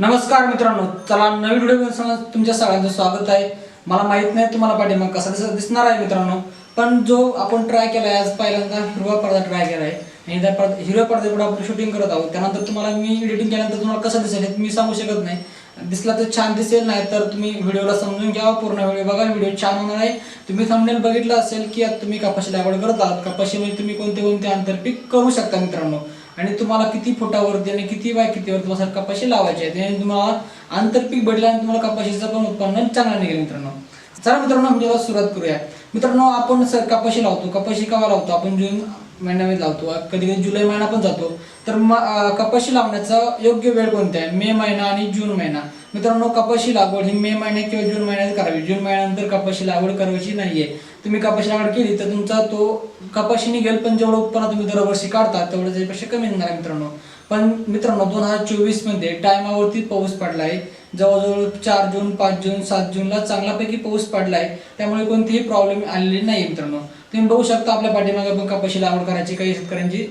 नमस्कार मित्रांनो चला नवीन व्हिडिओ तुमच्या सगळ्यांचं स्वागत आहे. मला माहीत नाही तुम्हाला पाठिंबा कसा दिसत दिसणार आहे मित्रांनो पण जो आपण ट्राय केला आहे आज पहिल्यांदा हिरवा पडदा ट्राय केला आहे आणि त्या पडदा हिरव्या पडद्यापुढे आपण शूटिंग करत आहोत. त्यानंतर तुम्हाला मी एडिटिंग केल्यानंतर तुम्हाला कसं दिसेल हे मी सांगू शकत नाही. दिसला तर छान दिसेल नाही तर तुम्ही व्हिडिओला समजून घ्या. पूर्ण व्हिडिओ बघा व्हिडिओ छान होणार आहे. तुम्ही थंबनेल बघितलं असेल की तुम्ही कपाशी लागवड करत आहात. कपाशीमध्ये तुम्ही कोणते कोणते आंतरपीक करू शकता मित्रांनो. आणि तुम्हाला किती फुटावरती आणि किती बाय कितीवर तुम्हाला कपाशी लावायची आहे त्याने तुम्हाला आंतरपीक बदल्याने तुम्हाला कपाशीचं पण उत्पन्न चांगलं निघेल मित्रांनो. चला मित्रांनो म्हणजे सुरुवात करूया. मित्रांनो आपण सर कपाशी लावतो? कपाशी केव्हा लावतो? आपण जून महिन्यामध्ये लावतो. कधी कधी जुलै महिना पण जातो. तर मग कपाशी लावण्याचा योग्य वेळ कोणता आहे? मे महिना आणि जून महिना. मित्रांनो कपाशी लागवड ही मे महिन्यात किंवा जून महिन्यात करावी. जून महिन्यानंतर कपाशी लागवड करायची नाहीये. तुम्ही कपाशी लागवड केली तर तुमचा तो कपाशी निघेल पण जेवढं उत्पन्न तुम्ही दरवर्षी काढता तेवढं त्याच्यापेक्षा कमी निघणार मित्रांनो. पण मित्रांनो दोन हजार चोवीसमध्ये टायमावरती पाऊस पडला आहे जवळजवळ चार जून पाच जून सात जूनला चांगल्यापैकी पाऊस पडला आहे त्यामुळे कोणतीही प्रॉब्लेम आलेली नाही मित्रांनो. तुम्ही बघू शकता आपल्या पाठीमागे पण कपाशी लागवड करायची काही शेतकऱ्यांची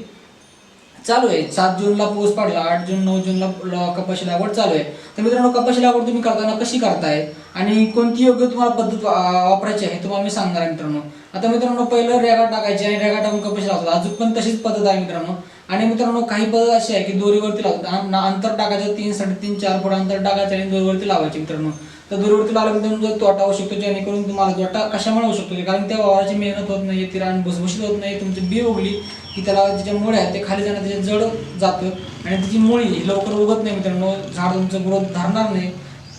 चालू आहे. सात जूनला पाऊस पडला आठ जून नऊ जूनला कपाशी लागवड चालू आहे. तर मित्रांनो कपाशी लागवड तुम्ही करताना कशी करताय? आणि कोणती योग्य तुम्हाला पद्धत वापरायची आहे तुम्हाला मी सांगणार आहे मित्रांनो. आता मित्रांनो पहिलं रेगा टाकायची आणि रेगा टाकून कपाशी लावतात. अजून पण तशीच पद्धत आहे मित्रांनो. आणि मित्रांनो काही पद्धत अशी आहे की दोरीवरती लावतात. ना- अंतर टाकायचं तीन साडेतीन चार फूट अंतर टाकायचं आणि दोरीवरती लावायची मित्रांनो. तर दोरीवरती लावल्यानंतर तुमचा तोटा होऊ शकतो जेणेकरून तुम्हाला तोटा कशामुळे होऊ शकतो? कारण त्या वावराची मेहनत होत नाही ती रान भुसभुशीत होत नाही तुमची बी उगली की त्याला त्याच्या मुळे आहेत ते खाली जाणं त्याचे जड जातं. आणि त्याची मुळी ही लवकर उगत नाही मित्रांनो. झाड तुमचं ग्रोथ धरणार नाही.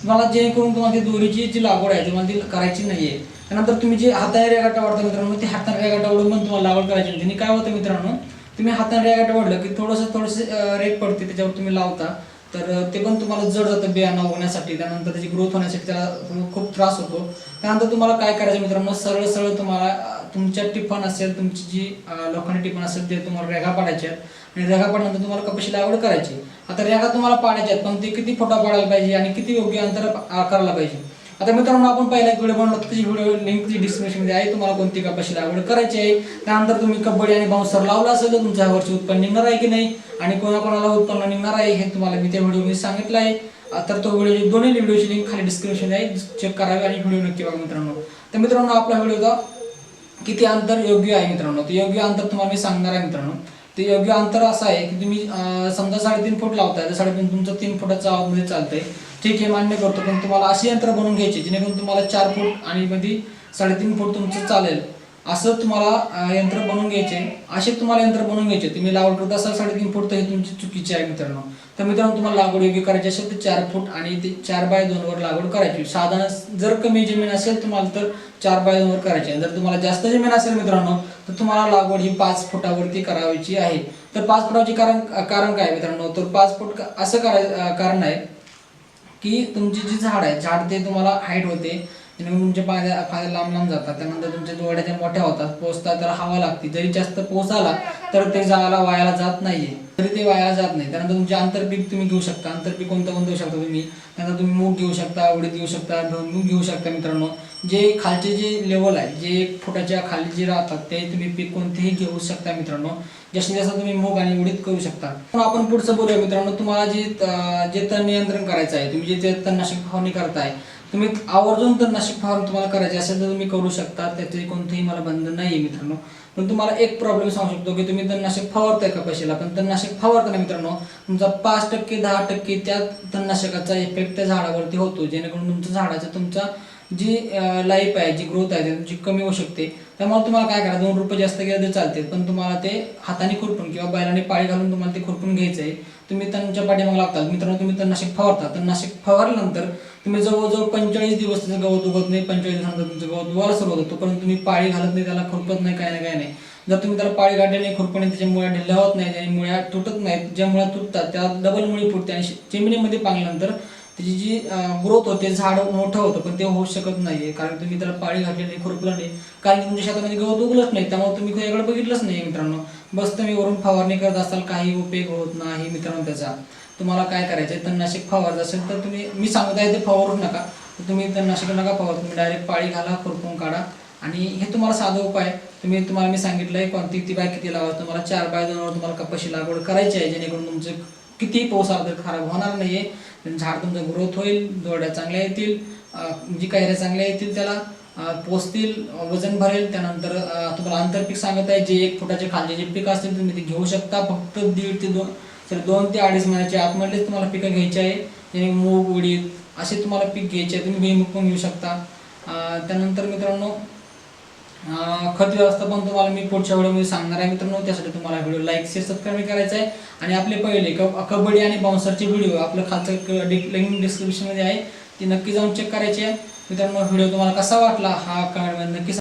तुम्हाला जेणेकरून तुम्हाला ती दोरीची जी लागवड आहे तुम्हाला ती करायची नाही आहे त्यानंतर तुम्ही जे हाताने रेगाटा वाढता मित्रांनो ते हाताने रेगाटा ओढून पण तुम्हाला लागवड करायची नाही. काय होतं मित्रांनो तुम्ही हाताने रेगाटा वाढलं की थोडंसं थोडंसं रेट पडते त्याच्यावर तुम्ही लावता. तर ते पण तुम्हाला जड जातं बियाणं होण्यासाठी त्यानंतर त्याची ग्रोथ होण्यासाठी त्याला खूप त्रास होतो. त्यानंतर तुम्हाला काय करायचं मित्रांनो सरळ सरळ तुम्हाला तुमच्या टिफन असेल तुमची जी लोकांनी लोखंडी टिफन असेल ते तुम्हाला रेघा पाडायचे आहेत. आणि रेघा पाडल्यानंतर तुम्हाला कपाशी लागवड करायची आता रेघा तुम्हाला पाडायच्या आहेत पण ते किती फोटो पाडायला पाहिजे आणि किती योग्य अंतर करायला पाहिजे? आता मित्रांनो आपण पहिला एक व्हिडिओ बनवला त्याची व्हिडिओ लिंक डिस्क्रिप्शनमध्ये आहे. तुम्हाला कोणती कपाशी लागवड करायची आहे त्यानंतर तुम्ही कबड्डी आणि बाउन्सर लावला असेल तर तुमच्या वर्षी उत्पन्न निघणार आहे की नाही? आणि कोणाकोणाला उत्पन्न निघणार आहे हे तुम्हाला मी त्या व्हिडिओमध्ये सांगितलं आहे. तर तो व्हिडिओ दोन्ही व्हिडिओची लिंक खाली डिस्क्रिप्शन आहे. चेक करावे आणि व्हिडिओ नक्की बघा मित्रांनो. तर मित्रांनो आपला व्हिडिओ किती अंतर योग्य आहे मित्रांनो. ते योग्य अंतर तुम्हाला मी सांगणार आहे मित्रांनो. ते योग्य अंतर असं आहे की तुम्ही समजा साडेतीन फूट लावताय तर साडेतीन तुमचं तीन फुटाचा आवाजमध्ये म्हणजे चालतंय. ठीक आहे मान्य करतो पण तुम्हाला अशी यंत्र बनवून घ्यायची जेणेकरून तुम्हाला चार फूट आणि मध्ये साडेतीन फूट तुमचं चालेल. असं तुम्हाला यंत्र बनवून घ्यायचे. असे तुम्हाला यंत्र बनवून घ्यायचे. तुम्ही लागवड करत असाल साडेतीन फूट तर हे तुमची चुकीची आहे मित्रांनो. तर मित्रांनो तुम्हाला लागवड योग्य करायची असेल तर चार फूट आणि ते चार बाय दोन वर लागवड करायची. साधारण जर कमी जमीन असेल तुम्हाला तर चार बाय दोन वर करायची. आहे. जर तुम्हाला जास्त जमीन असेल मित्रांनो तर तुम्हाला लागवड ही पाच फुटावरती करायची आहे. तर पाच फुटाची कारण कारण काय मित्रांनो? तर पाच फूट असं कराय कारण आहे की तुमची जी झाड आहे झाड ते तुम्हाला हाईट होते. जेणेकरून तुमच्या पायऱ्या पायऱ्या लांब लांब जातात. त्यानंतर तुमच्या डोळ्या त्या मोठ्या होतात. पोचतात त्याला हवा लागते. जरी जास्त पोच आला तर ते जायला वायाला जात नाहीये. तरी ते वायाला जात नाही. त्यानंतर तुमचे आंतरपीक तुम्ही घेऊ शकता. आंतरपीक कोणतं कोणतं घेऊ शकता तुम्ही? त्यानंतर तुम्ही मूग घेऊ शकता उडीद घेऊ शकता मूग घेऊ शकता मित्रांनो. जे खालचे जे लेवल आहे जे एक फुटाच्या खाली जे राहतात ते तुम्ही पीक कोणतेही घेऊ शकता मित्रांनो. जास्तीत जास्त तुम्ही मूग आणि उडीद करू शकता. पण आपण पुढचं बोलूया मित्रांनो तुम्हाला जे जे तण नियंत्रण करायचं आहे तुम्ही जे ते तणनाशक फवारणी करताय तुम्ही आवर्जून तणनाशक फवारणी तुम्हाला करायची असेल तर तुम्ही करू शकता त्याचे कोणतेही मला बंधन नाही आहे मित्रांनो. पण तुम्हाला एक प्रॉब्लेम सांगू शकतो की तुम्ही तणनाशक फवारताय कपाशीला पण तणनाशक फवारताना मित्रांनो तुमचा पाच टक्के दहा टक्के त्या तणनाशकाचा इफेक्ट त्या झाडावरती होतो जेणेकरून तुमच्या झाडाचा तुमचा जी लाईफ आहे जी ग्रोथ आहे तुमची कमी होऊ शकते त्यामुळे तुम्हाला काय करा दोन रुपये जास्त गेले तर चालते पण तुम्हाला ते हाताने खुरपून किंवा बैलाने पाळी घालून तुम्हाला ते खुरपून घ्यायचं आहे तुम्ही त्यांच्या पाठीमागे लागतात मित्रांनो तुम्ही तणनाशक फवारता. तणनाशक फवारल्यानंतर तुम्ही जवळजवळ पंचेचाळीस दिवस त्याचं गवत उगवत नाही पंचेचाळीस दिवसानंतर तुमचं गवत उगायला सुरुवात होतो. पण तुम्ही पाळी घालत नाही त्याला खुरपत नाही काय नाही काय नाही. जर तुम्ही त्याला पाळी गाठली नाही खुरपणे त्याच्या मुळ्या ढिल्ल्या होत नाही आणि मुळ्या तुटत नाहीत. ज्या मुळ्या तुटतात त्या डबल मुळी फुटते. आणि जमिनीमध्ये पाळल्यानंतर त्याची जी ग्रोथ होते झाड मोठं होतं पण ते होऊ शकत नाहीये. कारण तुम्ही त्याला पाळी घातली नाही खुरपलं नाही. कारण की तुमच्या शेतामध्ये गवत उगलंच नाही त्यामुळे तुम्ही त्याकडे बघितलंच नाही मित्रांनो. बस तुम्ही वरून फवारणी करत असाल काही उपयोग होत नाही मित्रांनो त्याचा. तुम्हाला काय करायचं आहे तणनाशक फवारायचं असेल तर तुम्ही मी सांगत आहे ते फवारू नका. तुम्ही तणनाशक नका फवार तुम्ही डायरेक्ट पाळी घाला खुरपून काढा. आणि हे तुम्हाला साधा उपाय तुम्ही तुम्हाला मी सांगितलंय कोणती किती बाय किती लावा तुम्हाला चार बाय दोनवर तुम्हाला कपाशी लागवड करायची आहे जेणेकरून तुमचं कितीही पाऊस आला तर खराब होणार नाही आहे झाड तुमचं ग्रोथ होईल दोड्या चांगल्या येतील जी कैऱ्या चांगल्या येतील त्याला पोचतील वजन भरेल. त्यानंतर तुम्हाला आंतरपीक सांगत आहे जे एक फुटाचे खालचे जे पीक असतील तुम्ही ते घेऊ शकता. फक्त दीड ते दोन तर दोन ते अडीच महिन्याच्या आतमधलेच तुम्हाला पिकं घ्यायची आहे. जेणे मूग उडीद असे तुम्हाला पीक घ्यायचे आहे. तुम्ही भुईमुग पण घेऊ शकता. त्यानंतर मित्रांनो खत व्यवस्थापन तुम्हाला मी पुढच्या व्हिडिओमध्ये सांगणार आहे. मित्रांनो त्यासाठी तुम्हाला व्हिडिओ लाईक शेअर सबस्क्राईब करायचं आहे. आणि आपले पहिले कबड्डी आणि बाउन्सरचे व्हिडिओ आपलं खालचं लिंक डिस्क्रिप्शनमध्ये आहे. ती नक्की जाऊन चेक करायची आहे. मित्रांनो व्हिडिओ तुम्हाला कसा वाटला हा कमेंटमध्ये नक्की